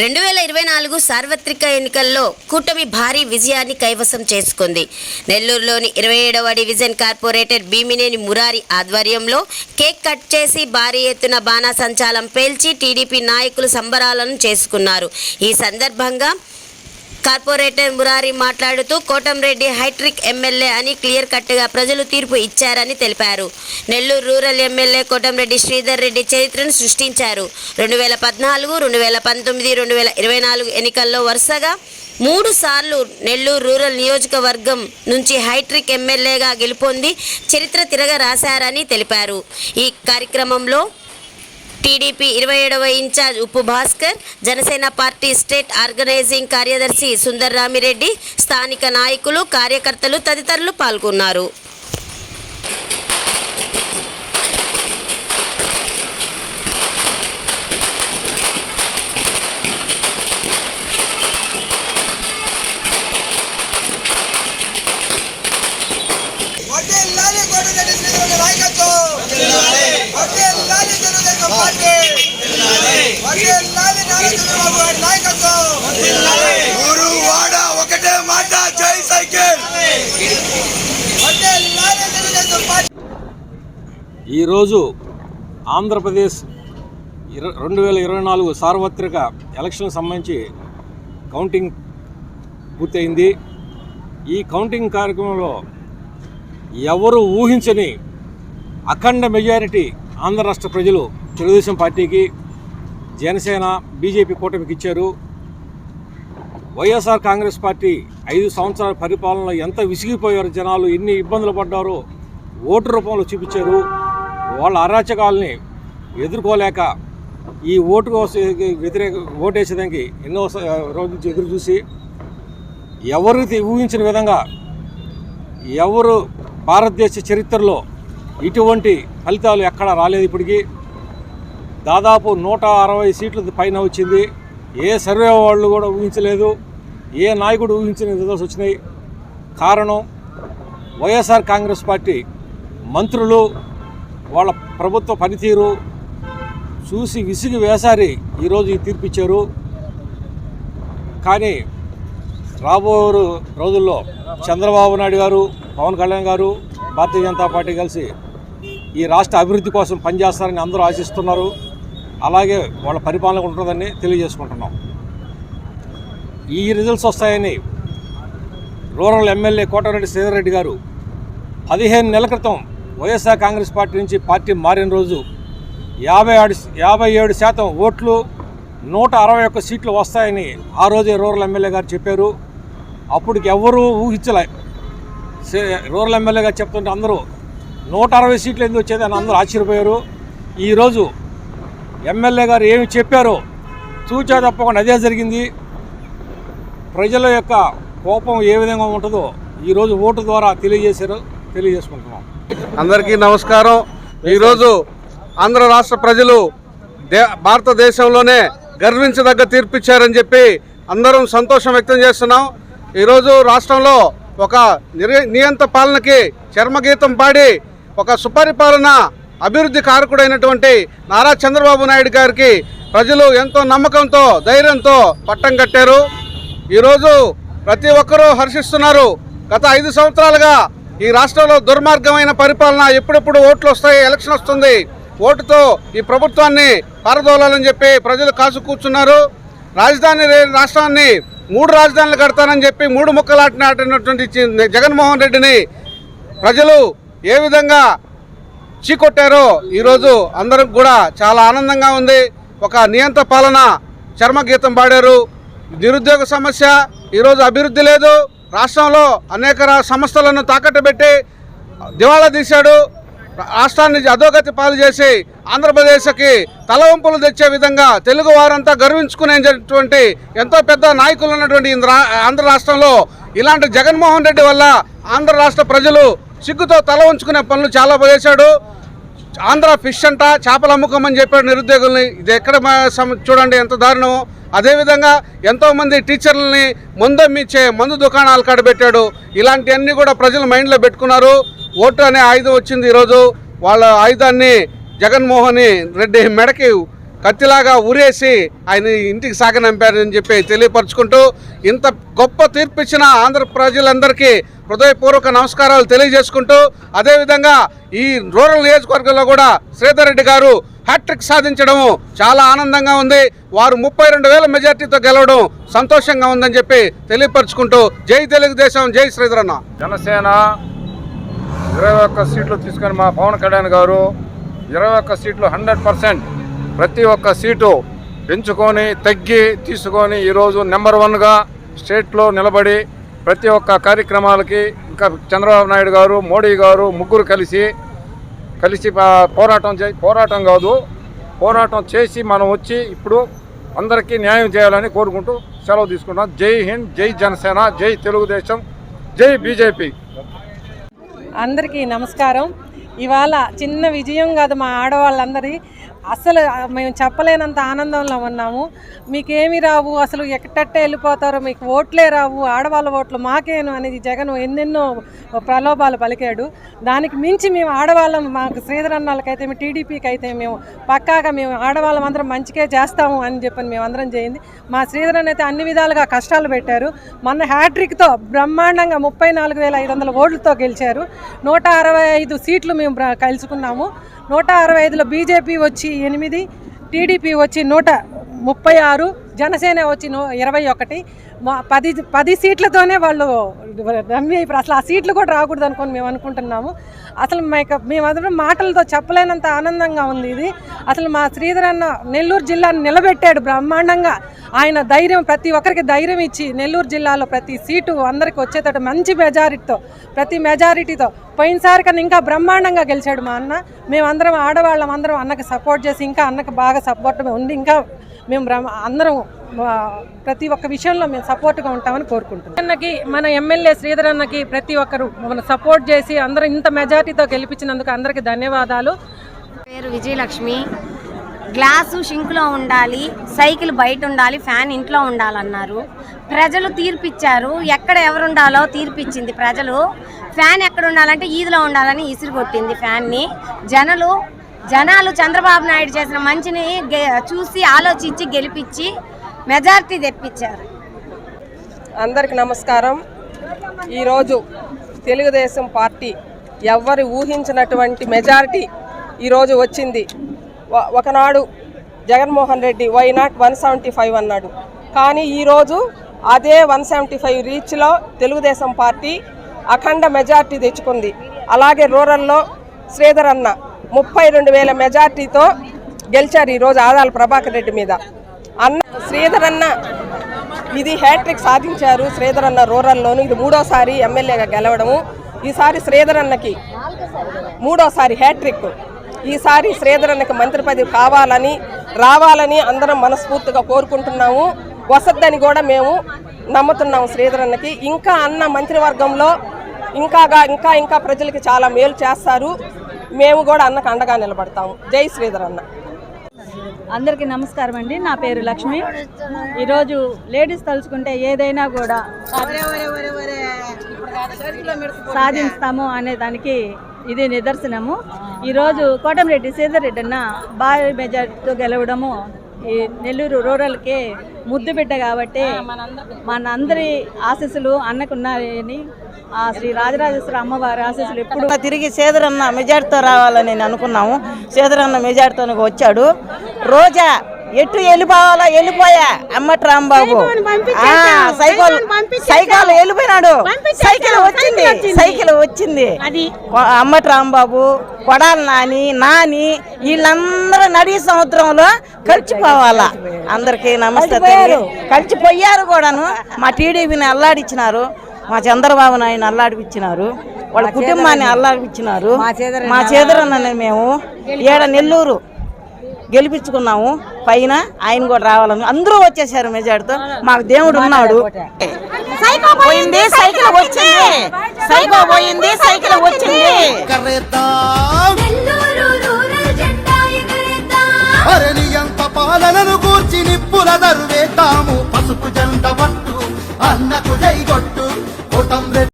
రెండు వేల ఇరవై నాలుగు సార్వత్రిక ఎన్నికల్లో కూటమి భారీ విజయాన్ని కైవసం చేసుకుంది. నెల్లూరులోని ఇరవై ఏడవ డివిజన్ కార్పొరేటర్ భీమినేని మురారి ఆధ్వర్యంలో కేక్ కట్ చేసి భారీ ఎత్తున బాణాసంచాలం పేల్చి టీడీపీ నాయకులు సంబరాలను చేసుకున్నారు. ఈ సందర్భంగా కార్పొరేటర్ మురారి మాట్లాడుతూ కోటంరెడ్డి హైట్రిక్ ఎమ్మెల్యే అని క్లియర్ కట్గా ప్రజలు తీర్పు ఇచ్చారని తెలిపారు. నెల్లూరు రూరల్ ఎమ్మెల్యే కోటంరెడ్డి శ్రీధర్ రెడ్డి చరిత్రను సృష్టించారు. రెండు వేల పద్నాలుగు రెండు వేల పంతొమ్మిది రెండు వేల ఇరవై నాలుగు ఎన్నికల్లో వరుసగా మూడు సార్లు నెల్లూరు రూరల్ నియోజకవర్గం నుంచి హైట్రిక్ ఎమ్మెల్యేగా గెలుపొంది చరిత్ర తిరగ రాశారని తెలిపారు. ఈ కార్యక్రమంలో టీడీపీ ఇరవై ఏడవ incharge Uppu Bhaskar Janasena party state organising కార్యదర్శి సుందర్ రామిరెడ్డి స్థానిక నాయకులు కార్యకర్తలు తదితరులు పాల్గొన్నారు. ఒకటే మాట జై సైకిల్. వర్ధిల్లాలి తెలుగుదేశం పార్టీ. ఈరోజు ఆంధ్రప్రదేశ్ రెండు వేల ఇరవై నాలుగు సార్వత్రిక ఎలక్షన్ సంబంధించి కౌంటింగ్ పూర్తయింది. ఈ కౌంటింగ్ కార్యక్రమంలో ఎవరు ఊహించని అఖండ మెజారిటీ ఆంధ్ర రాష్ట్ర ప్రజలు తెలుగుదేశం పార్టీకి జనసేన బీజేపీ కూటమికి ఇచ్చారు. వైఎస్ఆర్ కాంగ్రెస్ పార్టీ ఐదు సంవత్సరాల పరిపాలనలో ఎంత విసిగిపోయారు జనాలు ఎన్ని ఇబ్బందులు పడ్డారో ఓటు రూపంలో చూపించారు. వాళ్ళ అరాచకాలని ఎదుర్కోలేక ఈ ఓటు వ్యతిరేక ఓటేసేదానికి ఎన్నో రోజు రోజుల నుంచి ఎదురు చూసి ఎవరికి ఊహించిన విధంగా ఎవరు భారతదేశ చరిత్రలో ఇటువంటి ఫలితాలు ఎక్కడా రాలేదు ఇప్పటికీ. దాదాపు నూట అరవై సీట్ల పైన వచ్చింది. ఏ సర్వే వాళ్ళు కూడా ఊహించలేదు. ఏ నాయకుడు ఊహించిన రిజల్ట్స్ వచ్చినాయి. కారణం వైఎస్ఆర్ కాంగ్రెస్ పార్టీ మంత్రులు వాళ్ళ ప్రభుత్వ పనితీరు చూసి విసిగి వేసారి ఈరోజు ఈ తీర్పు ఇచ్చారు. కానీ రాబో రోజుల్లో చంద్రబాబు నాయుడు గారు పవన్ కళ్యాణ్ గారు భారతీయ జనతా పార్టీ కలిసి ఈ రాష్ట్ర అభివృద్ధి కోసం పనిచేస్తారని అందరూ ఆశిస్తున్నారు. అలాగే వాళ్ళ పరిపాలన ఉంటుందని తెలియజేసుకుంటున్నాం. ఈ రిజల్ట్స్ వస్తాయని రూరల్ ఎమ్మెల్యే కోటారెడ్డి శ్రీధర్రెడ్డి గారు పదిహేను నెలల క్రితం వైఎస్ఆర్ కాంగ్రెస్ పార్టీ నుంచి పార్టీ మారిన రోజు యాభై ఆడు యాభై ఏడు శాతం ఓట్లు నూట అరవై ఒక్క సీట్లు వస్తాయని ఆ రోజే రూరల్ ఎమ్మెల్యే గారు చెప్పారు. అప్పటికి ఎవరూ ఊహించలే. రూరల్ ఎమ్మెల్యే గారు చెప్తుంటే అందరూ నూట అరవై సీట్లు ఎందుకు వచ్చేది అని అందరూ ఆశ్చర్యపోయారు. ఈరోజు ఎమ్మెల్యే గారు ఏమి చెప్పారో చూచా తప్పకుండా అదే జరిగింది. ప్రజల యొక్క కోపం ఏ విధంగా ఉంటుందో ఈరోజు ఓటు ద్వారా తెలియజేశారు తెలియజేసుకుంటున్నాం. అందరికీ నమస్కారం. ఈరోజు ఆంధ్ర రాష్ట్ర ప్రజలు దే భారతదేశంలోనే గర్వించదగ్గ తీర్పిచ్చారని చెప్పి అందరం సంతోషం వ్యక్తం చేస్తున్నాం. ఈరోజు రాష్ట్రంలో ఒక నిర- నియంత పాలనకి చర్మగీతం పాడి ఒక సుపరిపాలన అభివృద్ధి కారకుడైనటువంటి నారా చంద్రబాబు నాయుడు గారికి ప్రజలు ఎంతో నమ్మకంతో ధైర్యంతో పట్టం కట్టారు. ఈరోజు ప్రతి ఒక్కరూ హర్షిస్తున్నారు. గత ఐదు సంవత్సరాలుగా ఈ రాష్ట్రంలో దుర్మార్గమైన పరిపాలన ఎప్పుడెప్పుడు ఓట్లు వస్తాయి ఎలక్షన్ వస్తుంది ఓటుతో ఈ ప్రభుత్వాన్ని పారదోలాలని చెప్పి ప్రజలు కాసు కూర్చున్నారు. రాజధాని రాష్ట్రాన్ని మూడు రాజధానులు కడతానని చెప్పి మూడు ముక్కలాట నాటినటువంటి జగన్మోహన్ రెడ్డిని ప్రజలు ఏ విధంగా చీకొట్టారో ఈరోజు అందరికి కూడా చాలా ఆనందంగా ఉంది. ఒక నియంత పాలన చర్మగీతం పాడారు. నిరుద్యోగ సమస్య ఈరోజు అభివృద్ధి లేదు. రాష్ట్రంలో అనేక సంస్థలను తాకట్టు పెట్టి దివాళా తీశాడు. రాష్ట్రాన్ని అధోగతి పాలు చేసి ఆంధ్రప్రదేశ్కి తలవంపులు తెచ్చే విధంగా తెలుగు వారంతా గర్వించుకునేటువంటి ఎంతో పెద్ద నాయకులు ఉన్నటువంటి ఆంధ్ర రాష్ట్రంలో ఇలాంటి జగన్మోహన్ రెడ్డి వల్ల ఆంధ్ర రాష్ట్ర ప్రజలు సిగ్గుతో తల ఉంచుకునే పనులు చాలా చేశాడు. ఆంధ్ర ఫిష్ అంట చేపలు అమ్ముకోమని చెప్పాడు నిరుద్యోగుల్ని. ఇది ఎక్కడ చూడండి ఎంత దారుణమో. అదేవిధంగా ఎంతోమంది టీచర్లని మందమ్మిచ్చే మందు దుకాణాలు కాడబెట్టాడు. ఇలాంటివన్నీ కూడా ప్రజలు మైండ్లో పెట్టుకున్నారు. ఓటు అనే ఆయుధం వచ్చింది ఈరోజు. వాళ్ళ ఆయుధాన్ని జగన్మోహన్ రెడ్డి మెడకి కత్తిలాగా ఊరేసి ఆయన ఇంటికి సాగనంపారని చెప్పి తెలియపరుచుకుంటూ ఇంత గొప్ప తీర్పు ఇచ్చిన ఆంధ్ర ప్రజలందరికీ హృదయపూర్వక నమస్కారాలు తెలియజేసుకుంటూ అదేవిధంగా ఈ రూరల్ నియోజకవర్గంలో కూడా శ్రీధర్ రెడ్డి గారు హ్యాట్రిక్ సాధించడము చాలా ఆనందంగా ఉంది. వారు ముప్పై రెండు వేల మెజార్టీతో గెలవడం సంతోషంగా ఉందని చెప్పి తెలియపరుచుకుంటూ జై తెలుగుదేశం జై శ్రీధరన్న. జనసేన ఇరవై ఒక్క సీట్లు తీసుకొని మా పవన్ కళ్యాణ్ గారు ఇరవై ఒక్క సీట్లు హండ్రెడ్ పర్సెంట్ ప్రతి ఒక్క సీటు పెంచుకొని తగ్గి తీసుకొని ఈరోజు నెంబర్ వన్గా స్టేట్లో నిలబడి ప్రతి ఒక్క కార్యక్రమాలకి ఇంకా చంద్రబాబు నాయుడు గారు మోడీ గారు ముగ్గురు కలిసి కలిసి పోరాటం చే పోరాటం కాదు. పోరాటం చేసి మనం వచ్చి ఇప్పుడు అందరికీ న్యాయం చేయాలని కోరుకుంటూ సెలవు తీసుకుంటాం జై హింద్ జై జనసేన జై తెలుగుదేశం జై బీజేపీ. అందరికీ నమస్కారం. ఇవాళ చిన్న విజయం కాదు మా ఆడవాళ్ళందరి అసలు మేము చెప్పలేనంత ఆనందంలో ఉన్నాము. మీకేమి రావు? అసలు ఎక్కటట్టే వెళ్ళిపోతారో? మీకు ఓట్లే రావు. ఆడవాళ్ళ ఓట్లు మాకేను అనేది జగన్ ఎన్నెన్నో ప్రలోభాలు పలికాడు. దానికి మించి మేము ఆడవాళ్ళం మాకు శ్రీధరన్నాళ్ళకైతే మేము టీడీపీకి అయితే మేము పక్కాగా మేము ఆడవాళ్ళం అందరం మంచికే చేస్తాము అని చెప్పని మేము అందరం చేయింది. మా శ్రీధరన్ అయితే అన్ని విధాలుగా కష్టాలు పెట్టారు. మొన్న హ్యాట్రిక్తో బ్రహ్మాండంగా ముప్పై నాలుగు వేల ఐదు వందల ఓట్లతో గెలిచారు. నూట అరవై ఐదు సీట్లు మేము బ్ర- కలుసుకున్నాము. నూట అరవై ఐదులో బీజేపీ వచ్చి ఎనిమిది టీడీపీ వచ్చి నూట ముప్పై ఆరు జనసేన వచ్చి ఇరవై ఒకటి. మా పది పది సీట్లతోనే వాళ్ళు రమ్మి అయిపోయారు. అసలు ఆ సీట్లు కూడా రాకూడదు అనుకొని మేము అనుకుంటున్నాము. అసలు మేక మేమందరం మాటలతో చెప్పలేనంత ఆనందంగా ఉంది ఇది. అసలు మా శ్రీధర్ అన్న నెల్లూరు జిల్లాను నిలబెట్టాడు బ్రహ్మాండంగా. ఆయన ధైర్యం ప్రతి ఒక్కరికి ధైర్యం ఇచ్చి నెల్లూరు జిల్లాలో ప్రతి సీటు అందరికి వచ్చేటట్టు మంచి మెజారిటీతో ప్రతి మెజారిటీతో పోయినసారి కన్నా ఇంకా బ్రహ్మాండంగా గెలిచాడు మా అన్న. మేమందరం ఆడవాళ్ళం అందరం అన్నకి సపోర్ట్ చేసి ఇంకా అన్నకు బాగా సపోర్ట్ ఉంది ఇంకా మేము బ్రహ్మ అందరం ప్రతి ఒక్క విషయంలో మేము సపోర్ట్గా ఉంటామని కోరుకుంటున్నాం. అన్నకి మన ఎమ్మెల్యే శ్రీధర్ అన్నకి ప్రతి ఒక్కరు మన సపోర్ట్ చేసి అందరూ ఇంత మెజారిటీతో గెలిపించినందుకు అందరికీ ధన్యవాదాలు. పేరు విజయలక్ష్మి. గ్లాసు షింకులో ఉండాలి సైకిల్ బయట ఉండాలి ఫ్యాన్ ఇంట్లో ఉండాలన్నారు. ప్రజలు తీర్పిచ్చారు. ఎక్కడ ఎవరు ఉండాలో తీర్పిచ్చింది ప్రజలు. ఫ్యాన్ ఎక్కడ ఉండాలంటే ఈదిలో ఉండాలని ఇసురు కొట్టింది ఫ్యాన్ని. జనులు జనాలు చంద్రబాబు నాయుడు చేసిన మంచిని గె- చూసి ఆలోచించి గెలిపించి మెజారిటీ తెప్పించారు. అందరికి నమస్కారం. ఈరోజు తెలుగుదేశం పార్టీ ఎవ్వరు ఊహించినటువంటి మెజారిటీ ఈరోజు వచ్చింది. ఒకనాడు Jaganmohan Reddy why not one seventy five అన్నాడు. కానీ ఈరోజు అదే వన్ సెవెంటీ ఫైవ్ రీచ్లో తెలుగుదేశం పార్టీ అఖండ మెజార్టీ తెచ్చుకుంది. అలాగే రూరల్లో శ్రీధర్ అన్న ముప్పై రెండు వేల మెజార్టీతో గెలిచారు ఈరోజు ఆదాల ప్రభాకర్ రెడ్డి మీద. అన్న శ్రీధరన్న ఇది హ్యాట్రిక్ సాధించారు. శ్రీధరన్న రూరల్లోను ఇది మూడోసారి ఎమ్మెల్యేగా గెలవడము. ఈసారి శ్రీధరన్నకి మూడోసారి హ్యాట్రిక్. ఈసారి శ్రీధరన్నకి మంత్రి పదవి కావాలని రావాలని అందరం మనస్ఫూర్తిగా కోరుకుంటున్నాము. వసద్దని కూడా మేము నమ్ముతున్నాము శ్రీధరన్నకి ఇంకా అన్న మంత్రివర్గంలో ఇంకాగా ఇంకా ఇంకా ప్రజలకి చాలా మేలు చేస్తారు. మేము కూడా అన్నకు అండగా నిలబడతాము. జై శ్రీధర్ అన్న. అందరికీ నమస్కారం అండి. నా పేరు లక్ష్మి. ఈరోజు లేడీస్ తలుచుకుంటే ఏదైనా కూడా సాధిస్తాము అనే దానికి ఇది నిదర్శనము. ఈరోజు కోటమిరెడ్డి సీతారెడ్డి అన్న భారీ మెజార్టీతో గెలవడము ఈ నెల్లూరు రూరల్కి ముద్దు బిడ్డ కాబట్టి మనందరి ఆశీస్సులు అన్నకున్నాయని ఆ శ్రీ రాజరాజేశ్వర అమ్మవారి ఆశీస్సులు ఎప్పుడు తిరిగి సేదరన్న మెజార్టీతో రావాలని నేను అనుకున్నాము. సేదరన్న మెజార్టీతో వచ్చాడు. రోజా ఎటు వెళ్ళిపోవాలా? వెళ్ళిపోయా? అమ్మటి రాంబాబు. సైకిల్ సైకిల్ వెళ్ళిపోయినాడు. సైకిల్ వచ్చింది. సైకిల్ వచ్చింది. అమ్మటి రాంబాబు కొడాలి నాని నాని వీళ్ళందరూ నడి సముద్రంలో కలిసిపోవాలా? అందరికీ నమస్తే. కలిసిపోయారు. కూడాను. మా టీడీపీని అల్లాడిచ్చినారు. మా చంద్రబాబు నాయుడు అల్లాడిపించినారు వాళ్ళ కుటుంబాన్ని అల్లాడిపించినారు మా చేదరన్నని మేము. ఏడ నెల్లూరు. గెలిపించుకున్నాము. పైన ఆయన కూడా రావాలని. అందరూ వచ్చేసారు మెజార్టీతో. మాకు దేవుడు ఉన్నాడు. పోయింది సైకిల్ వచ్చింది. పోయింది సైకిల్ వచ్చింది. అరణి ఎంత పాలనను కూర్చి నిప్పుల దరువేతాము పసుపు జెండ పట్టు అన్నకు జై కొట్టు.